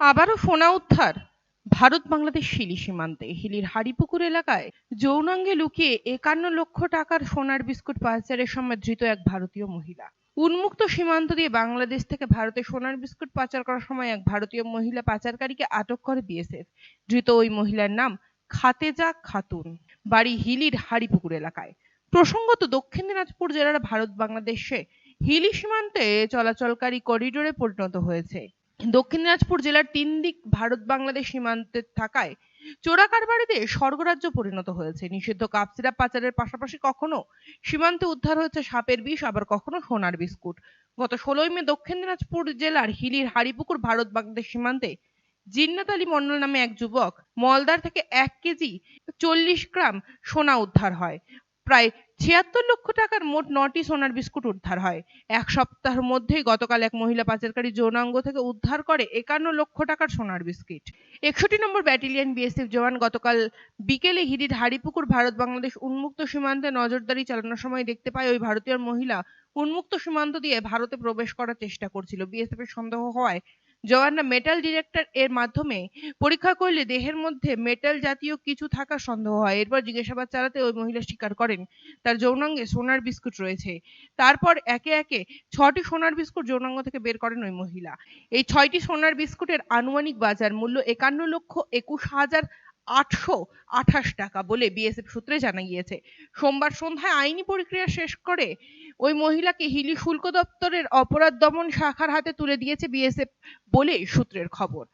আবারও সোনা উদ্ধার। ভারত বাংলাদেশ হিলি সীমান্তে, হিলির হাড়িপুকুর এলাকায় যৌনাঙ্গে লুকিয়ে একান্ন লক্ষ টাকার সোনার বিস্কুট পাচারের সময় ধৃত এক ভারতীয় মহিলা। উন্মুক্ত সীমান্ত দিয়ে বাংলাদেশ থেকে ভারতে সোনার বিস্কুট পাচার করার সময় এক ভারতীয় মহিলা পাচারকারীকে আটক করে বিএসএফ। ধৃত ওই মহিলার নাম খাতেজা খাতুন। বাড়ি হিলির হাড়িপুকুর এলাকায়। প্রসঙ্গত দক্ষিণ দিনাজপুর জেলার ভারত বাংলাদেশে হিলি সীমান্তে চলাচলকারী করিডোরে পরিণত হয়েছে। দক্ষিণ দিনাজপুর জেলার তিন দিক ভারত বাংলাদেশ সীমান্তে থাকায় চোরা কারবারিতে স্বর্গরাজ্য পরিণত হয়েছে। নিষিদ্ধ কাপ পাচারের পাশাপাশি কখনো সীমান্তে উদ্ধার হয়েছে সাপের বিষ, আবার কখনো সোনার বিস্কুট। গত ষোলোই মে দক্ষিণ দিনাজপুর জেলার হিলির হাড়িপুকুর ভারত বাংলাদেশ সীমান্তে জিন্নাত আলী মন্ডল নামে এক যুবক মলদার থেকে এক কেজি চল্লিশ গ্রাম সোনা উদ্ধার হয়। প্রায় ছিয়াত্তর লক্ষ টাকার মোট নটি সোনার বিস্কুট উদ্ধার হয়। এক সপ্তাহের মধ্যেই গতকাল এক মহিলা পাচারকারী যৌনাঙ্গ থেকে উদ্ধার করে একান্ন লক্ষ টাকার সোনার বিস্কিট। একষট্টি নম্বর ব্যাটালিয়ন বিএসএফ জওয়ান গতকাল বিকেলে হিরির হাড়িপুকুর ভারত বাংলাদেশ উন্মুক্ত সীমান্তে নজরদারি চালানোর সময় দেখতে পায় ওই ভারতীয় মহিলা উন্মুক্ত সীমান্ত দিয়ে ভারতে প্রবেশ করার চেষ্টা করছিল। বিএসএফ এর সন্দেহ হওয়ায় জওয়ানরা মেটাল ডিটেক্টর এর মাধ্যমে পরীক্ষা করলে দেহের মধ্যে মেটাল জাতীয় কিছু থাকার সন্দেহ হয়। এরপর জিজ্ঞাসাবাদ চালাতে ওই মহিলা স্বীকার করেন, তার যৌনাঙ্গে সোনার বিস্কুট রয়েছে। তারপর একে একে ছটি সোনার বিস্কুট যৌনাঙ্গ থেকে বের করেন ওই মহিলা। এই ছয়টি সোনার বিস্কুটের আনুমানিক বাজার মূল্য একান্ন লক্ষ একুশ হাজার আটশো আঠাশ টাকা বলে বিএসএফ সূত্রে জানা গিয়েছে সোমবার সন্ধ্যায় আইনি প্রক্রিয়া শেষ করে ওই মহিলাকে হিলি শুল্ক দপ্তরের অপরাধ দমন শাখার হাতে তুলে দিয়েছে বিএসএফ বলে সূত্রের খবর।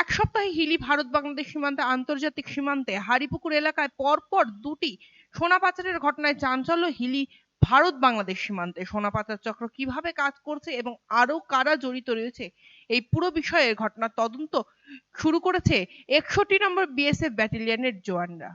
এক সপ্তাহে হিলি ভারত বাংলাদেশ সীমান্তে আন্তর্জাতিক সীমান্তে হারিপুকুর এলাকায় পরপর দুটি সোনা পাচারের ঘটনায় চাঞ্চল্য হিলি ভারত বাংলাদেশ সীমান্তে সোনা পাচার চক্র কীভাবে কাজ করছে এবং আরও কারা জড়িত রয়েছে, এই পুরো বিষয়ে ঘটনার তদন্ত শুরু করেছে একষট্টি নম্বর বিএসএফ ব্যাটালিয়নের জওয়ানরা।